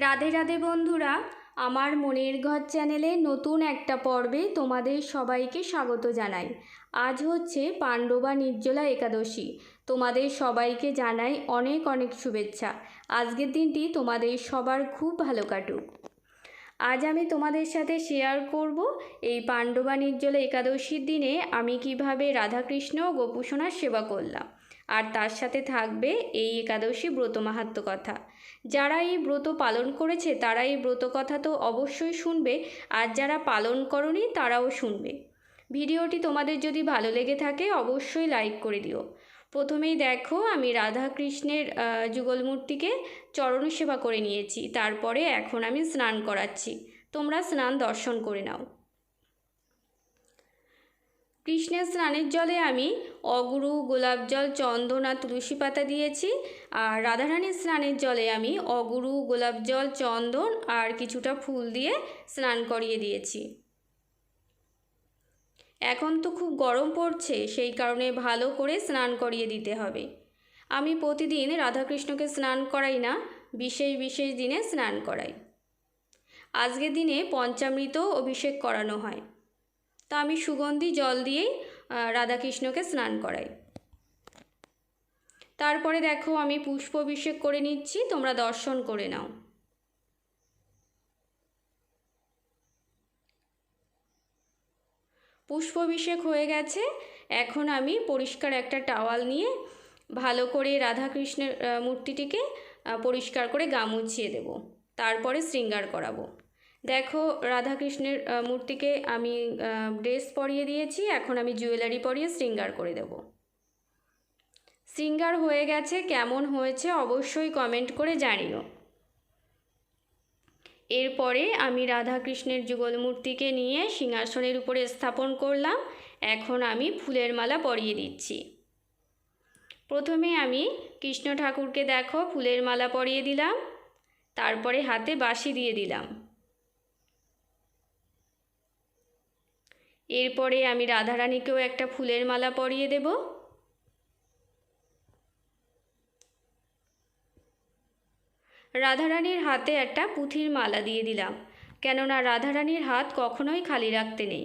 রাধে রাধে বন্ধুরা, আমার মনের ঘর চ্যানেলে নতুন একটা পর্বে তোমাদের সবাইকে স্বাগত জানাই। আজ হচ্ছে পাণ্ডবা নির্জলা একাদশী। তোমাদের সবাইকে জানাই অনেক অনেক শুভেচ্ছা। আজকের দিনটি তোমাদের সবার খুব ভালো কাটুক। আজ আমি তোমাদের সাথে শেয়ার করব এই পাণ্ডবা নির্জলা একাদশীর দিনে আমি কীভাবে রাধাকৃষ্ণ ও গোপুসোনার সেবা করলাম। আর তার সাথে থাকবে এই একাদশী ব্রত মাহাত্ম কথা। যারা এই ব্রত পালন করেছে তারা এই ব্রত কথা তো অবশ্যই শুনবে আর যারা পালন করনি তারাও শুনবে। ভিডিওটি তোমাদের যদি ভালো লেগে থাকে অবশ্যই লাইক করে দিও। প্রথমেই দেখো আমি রাধা কৃষ্ণের আহ, যুগল মূর্তিকে চরণ সেবা করে নিয়েছি। তারপরে এখন আমি স্নান করাচ্ছি। তোমরা স্নান দর্শন করে নাও। কৃষ্ণের স্নানের জলে আমি অগুরু, গোলাপ জল, চন্দন আর তুলসী পাতা দিয়েছি। আর রাধারানীর স্নানের জলে আমি অগুরু, গোলাপ জল, চন্দন আর কিছুটা ফুল দিয়ে স্নান করিয়ে দিয়েছি। এখন তো খুব গরম পড়ছে, সেই কারণে ভালো করে স্নান করিয়ে দিতে হবে। আমি প্রতিদিন রাধাকৃষ্ণকে স্নান করাই না, বিশেষ বিশেষ দিনে স্নান করাই। আজকের দিনে পঞ্চামৃত অভিষেক করানো হয়। তা আমি সুগন্ধি জল দিয়েই রাধাকৃষ্ণকে স্নান করাই। তারপরে দেখো আমি পুষ্প অভিষেক করে নিচ্ছি, তোমরা দর্শন করে নাও। পুষ্প অভিষেক হয়ে গেছে, এখন আমি পরিষ্কার একটা টাওয়াল নিয়ে ভালো করে রাধাকৃষ্ণের মূর্তিটিকে পরিষ্কার করে গা মুছিয়ে দেব। তারপরে শৃঙ্গার করাবো। দেখো, রাধাকৃষ্ণের মূর্তিকে আমি ড্রেস পরিয়ে দিয়েছি, এখন আমি জুয়েলারি পরিয়ে শৃঙ্গার করে দেব। শৃঙ্গার হয়ে গেছে, কেমন হয়েছে অবশ্যই কমেন্ট করে জানিও। এরপরে আমি রাধাকৃষ্ণের যুগল মূর্তিকে নিয়ে সিংহাসনের উপরে স্থাপন করলাম, এখন আমি ফুলের মালা পরিয়ে দিচ্ছি। প্রথমে আমি কৃষ্ণ ঠাকুরকে দেখো, ফুলের মালা পরিয়ে দিলাম, তারপরে হাতে বাঁশি দিয়ে দিলাম। এরপরে আমি রাধারানীকেও একটা ফুলের মালা পরিয়ে দেব। রাধারানীর হাতে একটা পুঁথির মালা দিয়ে দিলাম, কেননা রাধারানীর হাত কখনোই খালি রাখতে নেই।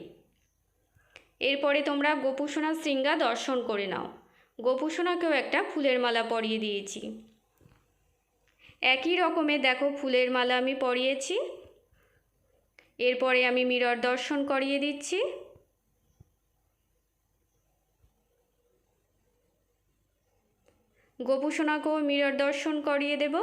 এরপরে তোমরা গোপুসোনা শৃঙ্গা দর্শন করে নাও। গোপুসোনাকেও একটা ফুলের মালা পরিয়ে দিয়েছি। একই রকমের দেখো ফুলের মালা আমি পরিয়েছি। এরপরে আমি মিরর দর্শন করিয়ে দিচ্ছি। গোপুসোনাকেও মিরর দর্শন করিয়ে দেব।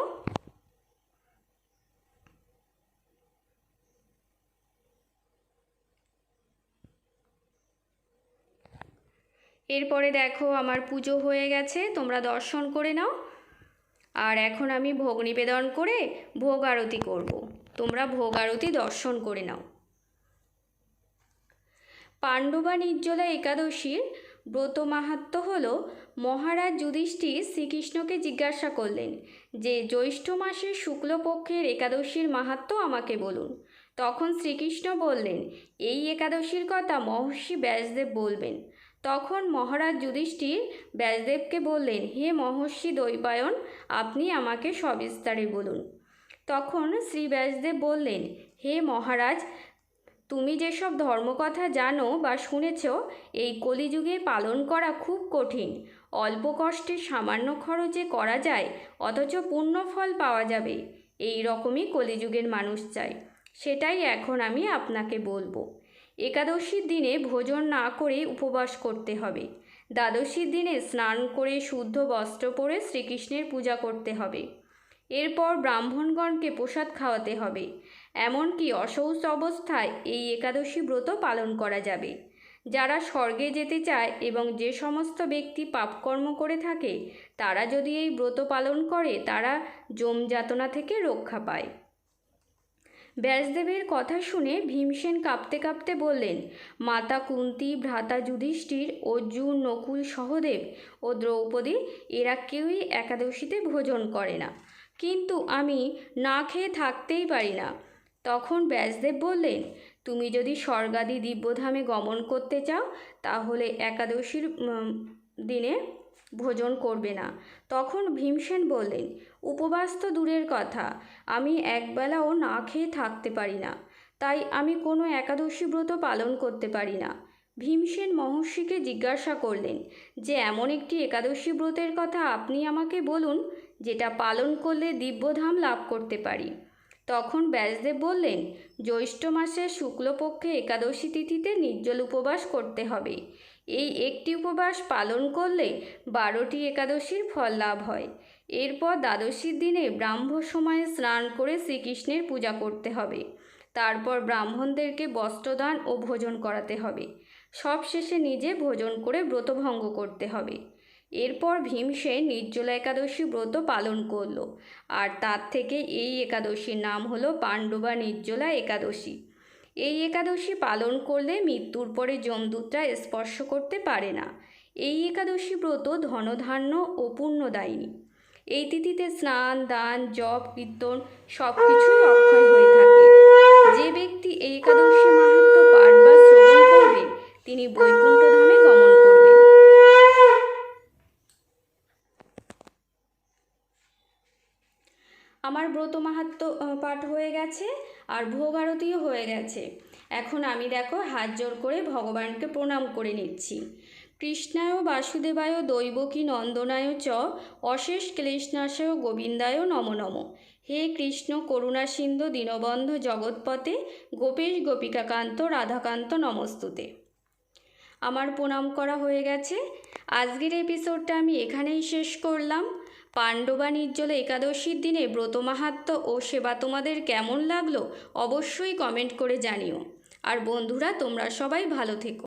এরপরে দেখো আমার পুজো হয়ে গেছে, তোমরা দর্শন করে নাও। আর এখন আমি ভোগ নিবেদন করে ভোগ আরতি করব। তোমরা ভোগ আরতি দর্শন করে নাও। পাণ্ডবা নির্জলা একাদশীর ব্রত মাহাত্ম হল মহারাজ যুধিষ্ঠির শ্রীকৃষ্ণকে জিজ্ঞাসা করলেন, যে জ্যৈষ্ঠ মাসের শুক্লপক্ষের একাদশীর মাহাত্ম আমাকে বলুন? তখন শ্রীকৃষ্ণ বললেন, এই একাদশীর কথা মহর্ষি ব্যাসদেব বলবেন। তখন মহারাজ যুধিষ্ঠির ব্যাসদেবকে বললেন, হে মহর্ষি দৈপায়ন আপনি আমাকে সবিস্তারে বলুন। তখন শ্রী ব্যাসদেব বললেন, হে মহারাজ তুমি যেসব ধর্মকথা জানো বা শুনেছ, এই কলিযুগে পালন করা খুব কঠিন। অল্প কষ্টে সামান্য খরচে করা যায়, অথচ পূর্ণ ফল পাওয়া যাবে। এই রকমই কলিযুগের মানুষ চাই সেটাই এখন আমি আপনাকে বলব। একাদশীর দিনে ভোজন না করে উপবাস করতে হবে। দ্বাদশীর দিনে স্নান করে শুদ্ধ বস্ত্র পরে শ্রীকৃষ্ণের পূজা করতে হবে। এরপর ব্রাহ্মণগণকে প্রসাদ খাওয়াতে হবে। এমনকি অসৌচ অবস্থায় এই একাদশী ব্রত পালন করা যাবে। যারা স্বর্গে যেতে চায় এবং যে সমস্ত ব্যক্তি পাপকর্ম করে থাকে, তারা যদি এই ব্রত পালন করে, তারা যম যাতনা থেকে রক্ষা পায়। ব্যাসদেবের কথা শুনে ভীমসেন কাঁপতে কাঁপতে বললেন, মাতা কুন্তি, ভ্রাতা যুধিষ্ঠির অর্জুন নকুল সহদেব ও দ্রৌপদী, এরা কেউই একাদশীতে ভোজন করে না। কিন্তু আমি না খেয়ে থাকতেই পারি না। তখন ব্যাসদেব বললেন, তুমি যদি স্বর্গাদি দিব্যধামে গমন করতে চাও, তাহলে একাদশীর দিনে ভোজন করবে না। তখন ভীমসেন বললেন, উপবাস তো দূরের কথা, আমি একবেলাও না খেয়ে থাকতে পারি না, তাই আমি কোনো একাদশী ব্রত পালন করতে পারি না। ভীমসেন মহর্ষিকে জিজ্ঞাসা করলেন, যে এমন একটি একাদশী ব্রতের কথা আপনি আমাকে বলুন, যেটা পালন করলে দিব্যধাম লাভ করতে পারি। তখন ব্যাসদেব বললেন, জ্যৈষ্ঠ মাসের শুক্লপক্ষে একাদশী তিথিতে নির্জল উপবাস করতে হবে। এই একটি উপবাস পালন করলে বারোটি একাদশীর ফল লাভ হয়। এরপর দ্বাদশীর দিনে ব্রাহ্ম সময়ে স্নান করে শ্রীকৃষ্ণের পূজা করতে হবে। তারপর ব্রাহ্মণদেরকে বস্ত্রদান ও ভোজন করাতে হবে। সব শেষে নিজে ভোজন করে ব্রতভঙ্গ করতে হবে। এরপর ভীমসেন নির্জলা একাদশী ব্রত পালন করল। আর তার থেকে এই একাদশীর নাম হলো পাণ্ডবা নির্জলা একাদশী। এই একাদশী পালন করলে মৃত্যুর পরে যমদূতরা স্পর্শ করতে পারে না। এই একাদশী ব্রত ধনধান্য ও পুণ্যদায়িনী। এই তিথিতে স্নান, দান, জপ, কীর্তন সব কিছুই অক্ষয় হয়ে থাকে যে ব্যক্তি এই একাদশী মাহাত্ম পাঠ বা শ্রবণ করবে তিনি বৈকুণ্ঠ ধামে গমন করবেন আমার ব্রত মাহাত্ম পাঠ হয়ে গেছে আর ভোগ আরতিও হয়ে গেছে। এখন আমি দেখো হাত জোর করে ভগবানকে প্রণাম করে নিচ্ছি। কৃষ্ণায় বাসুদেবায় দৈবকী নন্দনায় চ, অশেষ ক্লেশনাশয় গোবিন্দায় নম নম। হে কৃষ্ণ করুণা সিন্ধু দীনবন্ধ জগৎপথে, গোপেশ গোপিকাকান্ত রাধাকান্ত নমস্তুতে। আমার প্রণাম করা হয়ে গেছে। আজকের এপিসোডটা আমি এখানেই শেষ করলাম। পাণ্ডবা নির্জলা একাদশীর দিনে ব্রত মাহাত্ম ও সেবা তোমাদের কেমন লাগল অবশ্যই কমেন্ট করে জানিও। আর বন্ধুরা, তোমরা সবাই ভালো থেকো।